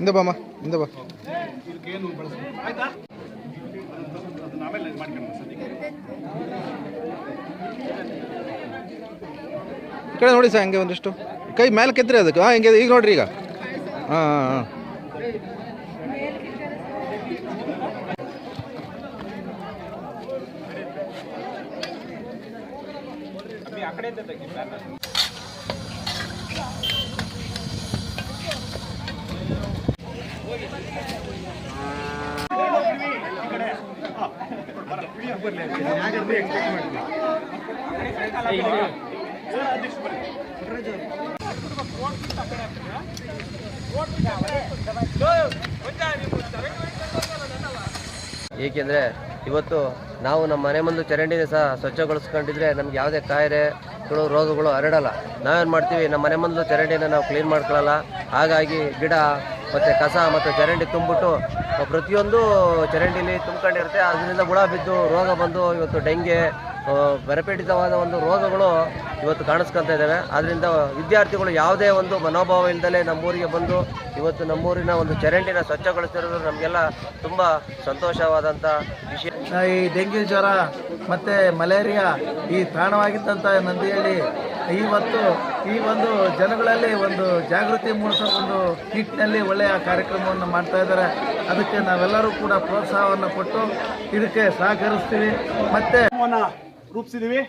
ಇಂದ ಬಾಮ್ಮ, ಇಂದ ಬಾ. ಕಡೆ ನೋಡಿ ಸರ್, ಹಂಗೆ ಒಂದಿಷ್ಟು. ಕೈ ಮೇಲೆ ಕೆತ್ತರಿ ಅದಕ್ಕೆ. ಹಾಂ ಹಿಂಗೆ, ಈಗ ನೋಡ್ರಿ ಈಗ. ಹಾಂ ಹಾಂ ಹಾಂ ಏಕೆಂದರೆ ಇವತ್ತು ನಾವು ನಮ್ಮ ಮನೆ ಮುಂದೆ ಚರಂಡಿನ ಸಹ ಸ್ವಚ್ಛಗೊಳಿಸ್ಕೊಂಡಿದ್ರೆ ನಮ್ಗೆ ಯಾವುದೇ ಕಾಯಿಲೆಗಳು ರೋಗಗಳು ಹರಡಲ್ಲ. ನಾವೇನು ಮಾಡ್ತೀವಿ, ನಮ್ಮ ಮನೆ ಮುಂದೆ ಚರಂಡಿನ ನಾವು ಕ್ಲೀನ್ ಮಾಡ್ಕೊಳ್ಳಲ್ಲ. ಹಾಗಾಗಿ ಗಿಡ ಮತ್ತು ಕಸ ಮತ್ತು ಚರಂಡಿ ತುಂಬಿಟ್ಟು ಪ್ರತಿಯೊಂದು ಚರಂಡಿಲಿ ತುಂಬ್ಕೊಂಡಿರುತ್ತೆ. ಅದರಿಂದ ಹುಳ ಬಿದ್ದು ರೋಗ ಬಂದು ಇವತ್ತು ಡೆಂಗೆ ಬರಪೀಡಿತವಾದ ಒಂದು ರೋಗಗಳು ಇವತ್ತು ಕಾಣಿಸ್ಕೊತಾ ಇದ್ದಾವೆ ಅದರಿಂದ ವಿದ್ಯಾರ್ಥಿಗಳು ಯಾವುದೇ ಒಂದು ಮನೋಭಾವ ಇಲ್ಲದಲೇ ನಮ್ಮೂರಿಗೆ ಬಂದು ಇವತ್ತು ನಮ್ಮೂರಿನ ಒಂದು ಚರಂಡಿನ ಸ್ವಚ್ಛಗೊಳಿಸಿರೋದು ನಮಗೆಲ್ಲ ತುಂಬ ಸಂತೋಷವಾದಂಥ ವಿಷಯ. ಈ ಡೆಂಗ್ಯೂ ಜ್ವರ ಮತ್ತು ಮಲೇರಿಯಾ ಈ ತಾಣವಾಗಿದ್ದಂಥ ನಂದಿಹಳ್ಳಿ ಇವತ್ತು ಈ ಒಂದು ಜನಗಳಲ್ಲಿ ಒಂದು ಜಾಗೃತಿ ಮೂಡಿಸೋ ಒಂದು ನಿಟ್ಟಿನಲ್ಲಿ ಒಳ್ಳೆಯ ಕಾರ್ಯಕ್ರಮವನ್ನು ಮಾಡ್ತಾ ಇದ್ದಾರೆ. ಅದಕ್ಕೆ ನಾವೆಲ್ಲರೂ ಕೂಡ ಪ್ರೋತ್ಸಾಹವನ್ನು ಕೊಟ್ಟು ಇದಕ್ಕೆ ಸಹಕರಿಸ್ತೀವಿ. ಮತ್ತೆ ರೂಪಿಸಿದ್ದೀವಿ.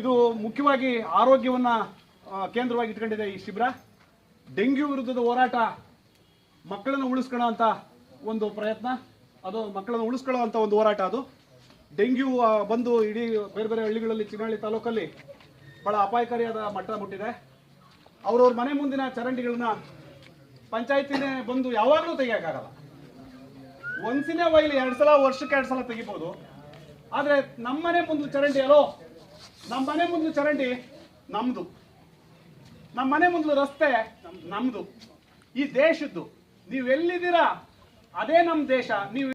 ಇದು ಮುಖ್ಯವಾಗಿ ಆರೋಗ್ಯವನ್ನ ಕೇಂದ್ರವಾಗಿ ಇಟ್ಕೊಂಡಿದೆ ಈ ಶಿಬಿರ. ಡೆಂಗ್ಯೂ ವಿರುದ್ಧದ ಹೋರಾಟ ಮಕ್ಕಳನ್ನು ಉಳಿಸ್ಕೊಳ್ಳೋ ಅಂತ ಒಂದು ಪ್ರಯತ್ನ. ಅದು ಮಕ್ಕಳನ್ನು ಉಳಿಸ್ಕೊಳ್ಳೋ ಅಂತ ಒಂದು ಹೋರಾಟ ಅದು. ಡೆಂಗ್ಯೂ ಬಂದು ಇಡೀ ಬೇರೆ ಬೇರೆ ಹಳ್ಳಿಗಳಲ್ಲಿ ಚಿನ್ನಹಳ್ಳಿ ತಾಲೂಕಲ್ಲಿ ಬಹಳ ಅಪಾಯಕಾರಿಯಾದ ಮಟ್ಟ ಮುಟ್ಟಿದೆ. ಅವ್ರವ್ರ ಮನೆ ಮುಂದಿನ ಚರಂಡಿಗಳನ್ನ ಪಂಚಾಯತಿನೇ ಬಂದು ಯಾವಾಗಲೂ ತೆಗಿಯೋಕ್ಕಾಗಲ್ಲ. ಒಂದ್ಸಿನೇ ವೈಲಿ ಎರಡು ಸಲ, ವರ್ಷಕ್ಕೆ ಎರಡು ಸಲ ತೆಗಿಬೋದು. ಆದ್ರೆ ನಮ್ಮನೆ ಮುಂದೆ ಚರಂಡಿ ಅಲೋ? ನಮ್ಮ ಮನೆ ಮುಂದೆ ಚರಂಡಿ ನಮ್ಮದು ನಮ್ಮ ಮನೆ ಮುಂದೆ ರಸ್ತೆ ನಮ್ಮದು ಈ ದೇಶದ್ದು. ನೀವು ಎಲ್ಲಿದ್ದೀರಾ ಅದೇ ನಮ್ಮ ದೇಶ. ನೀವು